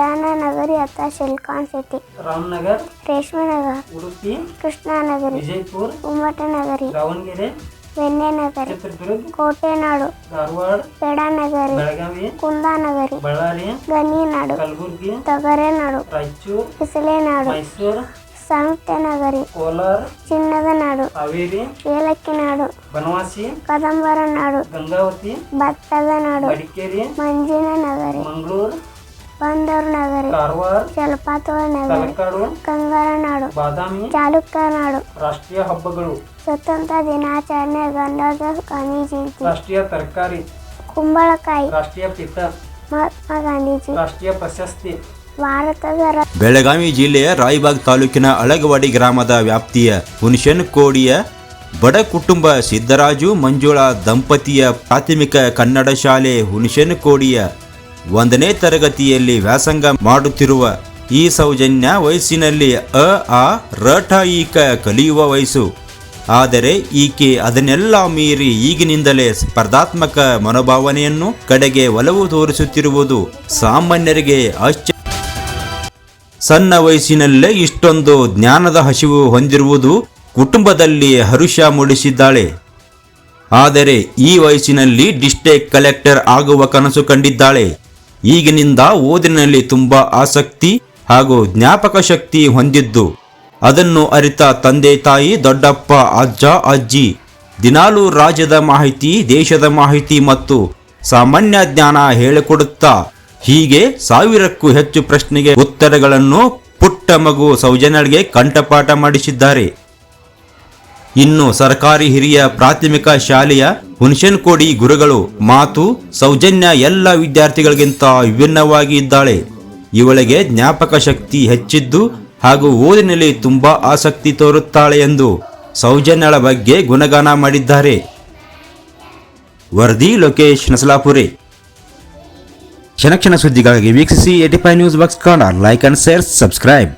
ರತ್ನನಗರಿ ಅಥವಾ silicon city. Ramanagar ರೇಷ್ಮೆನಗರ ಉಡುಪಿ ಕೃಷ್ಣಾನಗರಿ ವಿಜಯಪುರ ನಗರಿ ದಾವಣಗೆರೆ ವೆನ್ನೆ ನಗರಿ ಕೋಟೆನಾಡು ಧಾರವಾಡ ಪೇಡಾನಗರಿ ಬೆಳಗಾವಿ ಕುಂದಾನಗರಿ ಬಳ್ಳಾರಿ ಗಣಿನಾಡು ಕಲಬುರ್ಗಿ ತೊಗರೆನಾಡು ರಾಯಚೂರು ಕಿಸಲೇನಾಡು ಮೈಸೂರು ಸಂತೆನಗರಿ ಕೋಲಾರ ಚಿನ್ನದ ನಾಡು ಹಾವೇರಿ ಏಲಕ್ಕಿ ನಾಡು ಬನವಾಸಿ ಕದಂಬರ ನಾಡು ಗಂಗಾವತಿ ಭತ್ತದ ನಾಡು ಮಡಿಕೇರಿ ಮಂಜಿನ ನಗರಿ ಮಂಗಳೂರು ಬಂದೂರು ನಗರಿ ಕಾರವಾರ ನಗರ ನಗರಿ ತಲಕಾಡು ಕಂಗಾರ ನಾಡು ಬಾದಾಮಿ ಚಾಲುಕ್ಯ ನಾಡು. ರಾಷ್ಟ್ರೀಯ ಹಬ್ಬಗಳು ಸ್ವತಂತ್ರ ದಿನಾಚರಣೆ ಗಂಡದ ಗಾಂಧಿ ಜಯಂತಿ ರಾಷ್ಟ್ರೀಯ ತರಕಾರಿ ಕುಂಬಳಕಾಯಿ ರಾಷ್ಟ್ರೀಯ ಪಿತ ಮಹಾತ್ಮ ಗಾಂಧೀಜಿ ರಾಷ್ಟ್ರೀಯ ಪ್ರಶಸ್ತಿ. ಭಾರತದ ಬೆಳಗಾವಿ ಜಿಲ್ಲೆಯ ರಾಯಬಾಗ್ ತಾಲೂಕಿನ ಅಳಗವಾಡಿ ಗ್ರಾಮದ ವ್ಯಾಪ್ತಿಯ ಹುಣಸನ್ ಕೋಡಿಯ ಬಡ ಕುಟುಂಬ ಸಿದ್ದರಾಜು ಮಂಜುಳಾ ದಂಪತಿಯ ಪ್ರಾಥಮಿಕ ಕನ್ನಡ ಶಾಲೆ ಹುಣಸನ್ ಕೋಡಿಯ ಒಂದನೇ ತರಗತಿಯಲ್ಲಿ ವ್ಯಾಸಂಗ ಮಾಡುತ್ತಿರುವ ಈ ಸೌಜನ್ಯ ವಯಸ್ಸಿನಲ್ಲಿ ಅ, ಆ ರಠ ಈಕ ಕಲಿಯುವ ವಯಸ್ಸು. ಆದರೆ ಈಕೆ ಅದನ್ನೆಲ್ಲ ಮೀರಿ ಈಗಿನಿಂದಲೇ ಸ್ಪರ್ಧಾತ್ಮಕ ಮನೋಭಾವನೆಯನ್ನು ಕಡೆಗೆ ಒಲವು ತೋರಿಸುತ್ತಿರುವುದು ಸಾಮಾನ್ಯರಿಗೆ ಆಶ್ಚರ್ಯ. ಸಣ್ಣ ವಯಸ್ಸಿನಲ್ಲೇ ಇಷ್ಟೊಂದು ಜ್ಞಾನದ ಹಸಿವು ಹೊಂದಿರುವುದು ಕುಟುಂಬದಲ್ಲಿ ಹರುಷ ಮೂಡಿಸಿದ್ದಾಳೆ. ಆದರೆ ಈ ವಯಸ್ಸಿನಲ್ಲಿ ಡಿಸ್ಟ್ರಿಕ್ಟ್ ಕಲೆಕ್ಟರ್ ಆಗುವ ಕನಸು ಕಂಡಿದ್ದಾಳೆ. ಈಗಿನಿಂದ ಓದಿನಲ್ಲಿ ತುಂಬ ಆಸಕ್ತಿ ಹಾಗೂ ಜ್ಞಾಪಕ ಶಕ್ತಿ ಹೊಂದಿದ್ದು, ಅದನ್ನು ಅರಿತ ತಂದೆ ತಾಯಿ, ದೊಡ್ಡಪ್ಪ, ಅಜ್ಜ, ಅಜ್ಜಿ, ದಿನಾಲೂ ರಾಜ್ಯದ ಮಾಹಿತಿ, ದೇಶದ ಮಾಹಿತಿ ಮತ್ತು ಸಾಮಾನ್ಯ ಜ್ಞಾನ ಹೇಳಿಕೊಡುತ್ತಾ, ಹೀಗೆ ಸಾವಿರಕ್ಕೂ ಹೆಚ್ಚು ಪ್ರಶ್ನೆಗೆ ಉತ್ತರಗಳನ್ನು ಪುಟ್ಟ ಮಗು ಸೌಜನ್ಯಗೆ ಕಂಠಪಾಠ ಮಾಡಿಸಿದ್ದಾರೆ. ಇನ್ನು ಸರ್ಕಾರಿ ಹಿರಿಯ ಪ್ರಾಥಮಿಕ ಶಾಲೆಯ ಹುಣಸನ್ಕೋಡಿ ಗುರುಗಳು ಮಾತು, ಸೌಜನ್ಯ ಎಲ್ಲ ವಿದ್ಯಾರ್ಥಿಗಳಿಗಿಂತ ವಿಭಿನ್ನವಾಗಿ ಇದ್ದಾಳೆ. ಇವಳಿಗೆ ಜ್ಞಾಪಕ ಶಕ್ತಿ ಹೆಚ್ಚಿದ್ದು ಹಾಗೂ ಓದಿನಲ್ಲಿ ತುಂಬಾ ಆಸಕ್ತಿ ತೋರುತ್ತಾಳೆ ಎಂದು ಸೌಜನ್ಯಳ ಬಗ್ಗೆ ಗುಣಗಾನ ಮಾಡಿದ್ದಾರೆ. ವರದಿ, ಲೋಕೇಶ್ ನಸಲಾಪುರಿ ಕ್ಷಣ ಕ್ಷಣ ಸುದ್ದಿಗಾಗಿ ವೀಕ್ಷಿಸಿ eighty five news box corner like and share, subscribe.